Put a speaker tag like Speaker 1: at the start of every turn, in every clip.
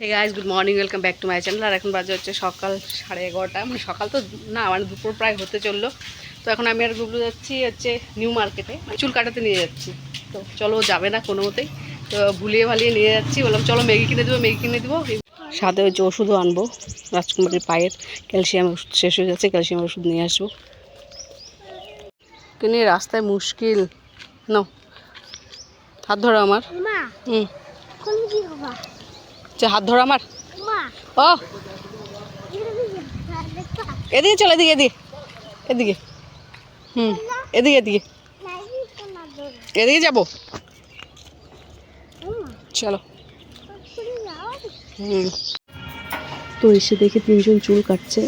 Speaker 1: Hey guys good morning welcome back to my channel আর এখন বাজে হচ্ছে সকাল সাড়ে এগারোটা। মানে সকাল তো না মানে দুপুর প্রায় হতে চলল। তো এখন আমি আর গুবলু যাচ্ছি হচ্ছে নিউ মার্কেটে চুল কাটাতে নিয়ে যাচ্ছি। তো চলো যাবে না কোনো মতেই। তো ভুলিয়ে ভালিয়ে নিয়ে যাচ্ছি। বললাম চলো ম্যাগি কিনে দেবো ম্যাগি কিনে দেবো। সাথে হচ্ছে ওষুধও আনব। রাজকুমারীর পায়ের ক্যালসিয়াম ওষুধ শেষ হয়ে যাচ্ছে ক্যালসিয়াম ওষুধ নিয়ে আসব। কিনে রাস্তায় মুশকিল। ন হাত ধরো আমার। হুম। যে হাত ধরো আমার। ও। এদিকে চলো এদিকে এদিকে। এদিকে। হুম এদিকে এদিকে। এদিকে যাব। চলো। হুম। তো এসে দেখে তিনজন চুল কাটছে।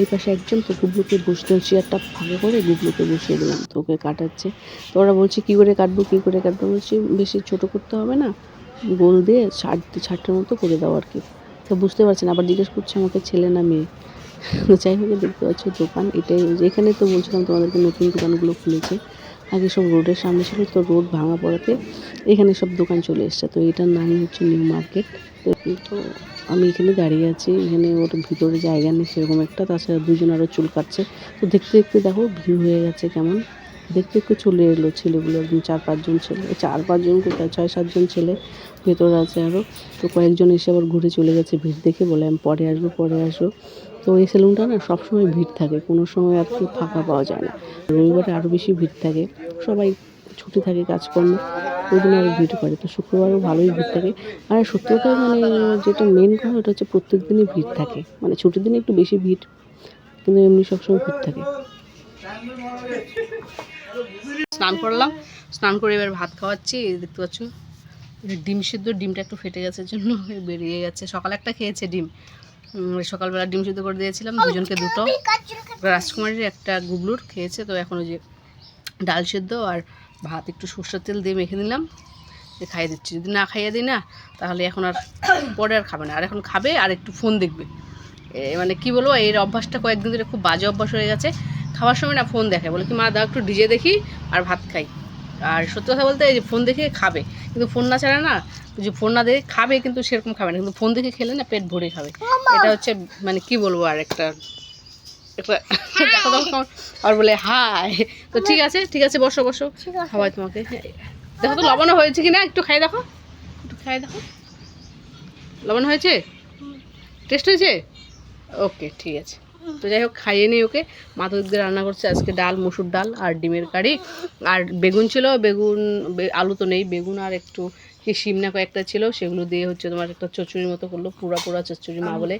Speaker 1: এই পাশে একজন তো গুবলুকে বসতে চেয়ারটা ফাঁকা করে গুবলুকে বসিয়ে দিলাম তো ওকে কাটাচ্ছে। তো ওরা বলছে কী করে কাটবো কী করে কাটবো? বলছি বেশি ছোট করতে হবে না গোল দিয়ে ছাট ছাটের মতো করে দাও আর কি। তো বুঝতে পারছেন, আবার জিজ্ঞেস করছে আমাকে ছেলে না মেয়ে। যাই হোক, দেখতে পাচ্ছ দোকান, এটাই যেখানে তো বলছিলাম তোমাদেরকে নতুন দোকানগুলো খুলেছে। আগে সব রোডের সামনে ছিল, তো রোড ভাঙা পড়াতে এখানে সব দোকান চলে এসছে। তো এটার নামই হচ্ছে নিউ মার্কেট। তো তো আমি এখানে দাঁড়িয়ে আছি, এখানে ওর ভিতরে জায়গা নেই সেরকম একটা, তাছাড়া দুজন আরও চুল কাটছে। তো দেখতে দেখতে দেখো, ভিড় হয়ে গেছে কেমন। দেখতে দেখতে চলে এলো ছেলেগুলো, একদম চার পাঁচজন ছেলে। চার পাঁচজন কোথায়? ছয় সাতজন ছেলে ভেতরে আছে আরও তো কয়েকজন এসে আবার ঘুরে চলে গেছে ভিড় দেখে বলে, আমি পরে আসব পরে আসব। তো এই সেলুনটা না সবসময় ভিড় থাকে, কোনো সময় আর কি ফাঁকা পাওয়া যায় না। রবিবারে আরও বেশি ভিড় থাকে। সবাই ছুটি থাকে, কাজকর্ম, ওই দিন আরও ভিড় করে। তো শুক্রবারও ভালোই ভিড় থাকে। আর সত্যি কথা মানে যেটা মেন কথা, ওটা হচ্ছে প্রত্যেক দিনই ভিড় থাকে। মানে ছুটির দিনে একটু বেশি ভিড়, কিন্তু এমনি সবসময় ভিড় থাকে। স্নান করলাম। স্নান করে এবার ভাত খাওয়াচ্ছি দেখতে পাচ্ছ। ডিম সিদ্ধ, ডিমটা একটু ফেটে গেছে জন্য বেরিয়ে গেছে। সকালে একটা খেয়েছে ডিম। সকালবেলা ডিম সিদ্ধ করে দিয়েছিলাম, দুজনকে দুটো। রাজকুমারীর একটা গুবলুর খেয়েছে, তো এখন ওই যে ডাল সিদ্ধ আর ভাত, একটু সর্ষের তেল দিয়ে মেখে নিলাম। দিয়ে খাইয়ে দিচ্ছি। যদি না খাইয়ে দিই না, তাহলে এখন আর পরে আর খাবে না। আর এখন খাবে আর একটু ফোন দেখবে। মানে কি বলব, এর অভ্যাসটা কয়েকদিন ধরে খুব বাজে অভ্যাস হয়ে গেছে। খাওয়ার সময় না ফোন দেখে। বলে কি মা দাও একটু ডিজে দেখি আর ভাত খাই। আর সত্যি কথা বলতে এই যে ফোন দেখে খাবে। কিন্তু ফোন না ছাড়া না যে ফোন না দেখে খাবে কিন্তু সেরকম খাবে না। কিন্তু ফোন দেখে খেলে না পেট ভরে খাবে। এটা হচ্ছে মানে কি বলব আর একটা কেমন- আর বলে হাই। তো ঠিক আছে ঠিক আছে বসো বসো। খাওয়াই তোমাকে। হ্যাঁ। দেখো তো লবণ হয়েছে কি না একটু খাই দেখো। একটু খাই দেখো। লবণ হয়েছে? টেস্ট হয়েছে? ওকে ঠিক আছে। তো যাই হোক খাইয়ে নিই ওকে মাথা দিয়ে রান্না করছে। আজকে ডাল মুসুর ডাল আর ডিমের কারি। আর বেগুন ছিল বেগুন আলু তো নেই বেগুন আর একটু কি শিমনা কয়েকটা ছিল সেগুলো দিয়ে হচ্ছে তোমার একটা চচুরির মতো করল পুরা পুরা চচুরি মা বলে।